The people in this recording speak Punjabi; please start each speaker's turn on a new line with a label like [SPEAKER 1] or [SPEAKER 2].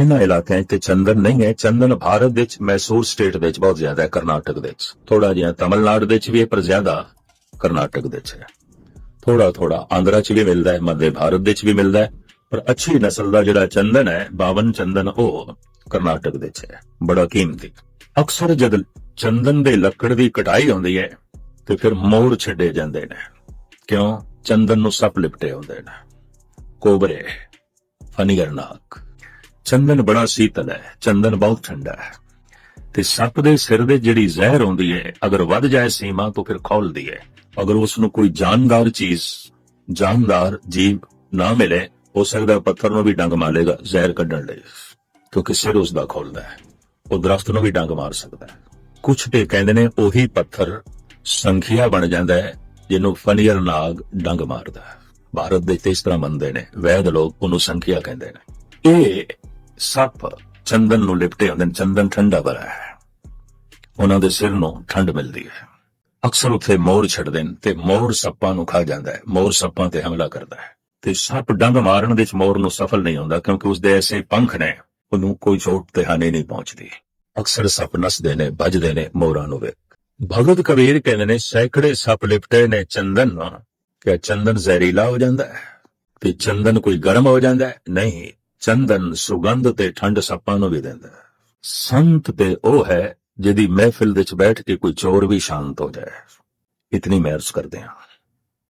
[SPEAKER 1] ਇਹਨਾਂ ਇਲਾਕਿਆਂ 'ਚ ਚੰਦਨ ਨਹੀਂ ਹੈ। ਚੰਦਨ ਭਾਰਤ ਵਿੱਚ ਮੈਸੂਰ ਸਟੇਟ ਵਿੱਚ ਬਹੁਤ ਜ਼ਿਆਦਾ ਹੈ, ਕਰਨਾਟਕ ਦੇ ਵਿੱਚ। ਥੋੜਾ ਜਿਹਾ ਤਮਿਲਨਾਡੂ ਦੇ ਵਿੱਚ ਵੀ ਹੈ, ਪਰ ਜ਼ਿਆਦਾ ਕਰਨਾਟਕ ਦੇ ਵਿੱਚ ਹੈ। ਥੋੜਾ ਥੋੜਾ ਆਂਧਰਾ 'ਚ ਵੀ ਮਿਲਦਾ ਹੈ, ਮੱਧ ਭਾਰਤ ਦੇ ਵਿੱਚ ਵੀ ਮਿਲਦਾ ਹੈ। ਪਰ ਅੱਛੀ ਨਸਲ ਦਾ ਜਿਹੜਾ ਚੰਦਨ ਹੈ, ਬਾਵਨ ਚੰਦਨ, ਉਹ ਕਰਨਾਟਕ ਦੇ ਵਿੱਚ ਹੈ। ਬੜਾ ਕੀਮਤੀ। ਅਕਸਰ ਜਦ ਚੰਦਨ ਦੇ ਲੱਕੜ ਦੀ ਕਟਾਈ ਹੁੰਦੀ ਹੈ, ਤੇ ਫਿਰ ਮੋਰ ਛੱਡੇ ਜਾਂਦੇ ਨੇ। ਕਿਉਂ? ਚੰਦਨ ਨੂੰ ਸੱਪ ਲਿਪਟੇ ਹੁੰਦੇ ਨੇ। ਕੋਬਰੇ ਫਨੀਗਰਨਾਕ ਚੰਦਨ ਬੜਾ ਸੀਤਲ ਹੈ, ਚੰਦਨ ਬਹੁਤ ਠੰਡਾ ਹੈ। ਤੇ ਸੱਪ ਦੇ ਸਿਰ ਦੇ ਜਿਹੜੀ ਜ਼ਹਿਰ ਹੁੰਦੀ ਹੈ, ਅਗਰ ਵੱਧ ਜਾਏ ਸੀਮਾ ਤਾਂ ਫਿਰ ਖੋਲਦੀ ਹੈ। ਅਗਰ ਉਸ ਨੂੰ ਕੋਈ ਜਾਨਦਾਰ ਚੀਜ਼, ਜਾਨਦਾਰ ਜੀਵ ਨਾ ਮਿਲੇ, ਹੋ ਸਕਦਾ ਪੱਥਰ ਨੂੰ ਵੀ ਡੰਗ ਮਾਰੇਗਾ, ਜ਼ਹਿਰ ਕੱਢਣ ਲਈ। ਕਿਉਂਕਿ ਸਿਰ ਉਸ ਦਾ ਖੋਲਦਾ ਹੈ। ਉਹ ਦਰਖਤ ਨੂੰ ਵੀ ਡੰਗ ਮਾਰ ਸਕਦਾ ਹੈ। ਕੁਝ ਤੇ ਕਹਿੰਦੇ ਨੇ ਉਹੀ ਪੱਥਰ ਸੰਖਿਆ ਬਣ ਜਾਂਦਾ ਹੈ, ਜਿਹਨੂੰ ਫਨੀਅਰ ਨਾਗ ਡੰਗ ਮਾਰਦਾ ਹੈ। ਭਾਰਤ ਦੇ ਇਸ ਤਰ੍ਹਾਂ ਮੰਨਦੇ ਨੇ, ਵੈਦ ਲੋਕ ਉਹਨੂੰ ਸੰਖਿਆ ਕਹਿੰਦੇ ਨੇ। ਇਹ ਸੱਪ ਚੰਦਨ ਨੂੰ ਲਿਪਟੇ ਹੁੰਦੇ ਨੇ, ਚੰਦਨ ਠੰਡਾ ਭਰਾ ਹੈ। ਉਹਨਾਂ ਦੇ ਸਿਰ ਨੂੰ ਠੰਡ ਮਿਲਦੀ ਹੈ। ਅਕਸਰ ਉੱਥੇ ਮੋਰ ਛੱਡਦੇ ਨੇ ਤੇ ਮੋਰ ਸੱਪਾਂ ਨੂੰ ਖਾ ਜਾਂਦਾ ਹੈ। ਮੋਰ ਸੱਪਾਂ ਤੇ ਹਮਲਾ ਕਰਦਾ ਹੈ। ਤੇ ਸੱਪ ਡੰਗ ਮਾਰਨ ਦੇ ਵਿੱਚ ਮੋਰ ਨੂੰ ਸਫਲ ਨਹੀਂ ਹੁੰਦਾ ਕਿਉਂਕਿ ਉਸ ਦੇ ਐਸੇ ਪੰਖ ਨੇ, ਉਹਨੂੰ ਕੋਈ ਚੋਟ ਤੇ ਹਾਨੀ ਨਹੀਂ ਪਹੁੰਚਦੀ। ਅਕਸਰ ਸੱਪ ਨਸਦੇ ਨੇ ਭਜਦੇ ਨੇ ਮੋਰਾਂ ਨੂੰ ਵੇਖ। ਭਗਤ ਕਬੀਰ ਕਹਿੰਦੇ ਨੇ, ਸੈਂਕੜੇ ਸੱਪ ਲਿਪਟੇ ਨੇ ਚੰਦਨ ਨਾਲ। ਕਿ ਚੰਦਨ ਜ਼ਹਿਰੀਲਾ ਹੋ ਜਾਂਦਾ ਹੈ? ਤੇ ਚੰਦਨ ਕੋਈ ਗਰਮ ਹੋ ਜਾਂਦਾ ਹੈ? ਨਹੀਂ ਚੰਦਨ ਸੁਗੰਧ ਤੇ ਠੰਡ ਸੱਪਾਂ ਨੂੰ ਵੀ ਦਿੰਦਾ ਹੈ। ਸੰਤ ਤੇ ਉਹ ਹੈ ਜਿਹਦੀ ਮਹਿਫਿਲ ਵਿੱਚ ਬੈਠ ਕੇ ਕੋਈ ਚੋਰ ਵੀ ਸ਼ਾਂਤ ਹੋ ਜਾਏ। ਇਤਨੀ ਮਹਿਰਸ ਕਰਦੇ ਹਾਂ।